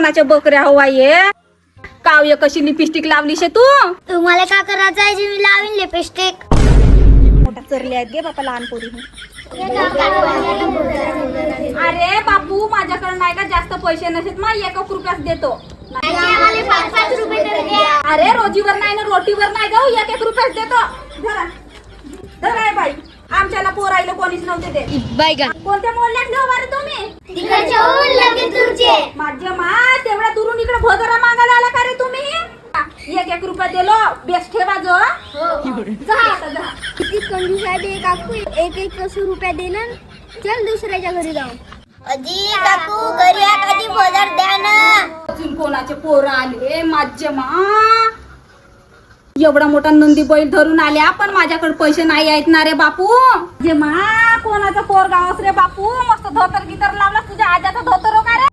कोणाच्या बकऱ्या हवा ये काव्य कशी लिपस्टिक लावली शे तू? तुम्हाला का करायचं आहे जे मी लावीन लिपस्टिक मोठा चरले आहेत गे बापा लहान पोरी अरे बापू माझ्याकडे नाही का जास्त पैसे नसेत मग एका रुपयाच देतो. अरे रोजीवर नाही ना रोटीवर नाही गाऊ एक एक रुपयाच देतो. धरा. धरा हे बाई. आमच्याला पोरायला कोणीच नव्हते ते कोणत्या मोहल्ल्यात घेऊ बरं तुम्ही? तिकडचे हो माझ्या मा तेवढ्या दुरून इकडे भोजरा मागायला आला का रे तुम्ही एक एक रुपया दिलो बेस्ट ठेवा जो. जा आता जा. किती कंजूस आहे ते काकू? एक एक कसं रुपया देणार? चल दुसऱ्याच्या घरी जाऊ. अजी काकू घरी कधी बाजार द्या ना. अजून कोणाचे पोर आले? माझ्या मा. एवढा मोठा नंदी बैल धरून आल्या पण माझ्याकडे पैसे नाही आहेत ना रे बापू. जे मा कोणाचा पोर गावस रे बापू? मस्त धोतर गितर लावला तुझ्या आजाचा धोतर हो का रे?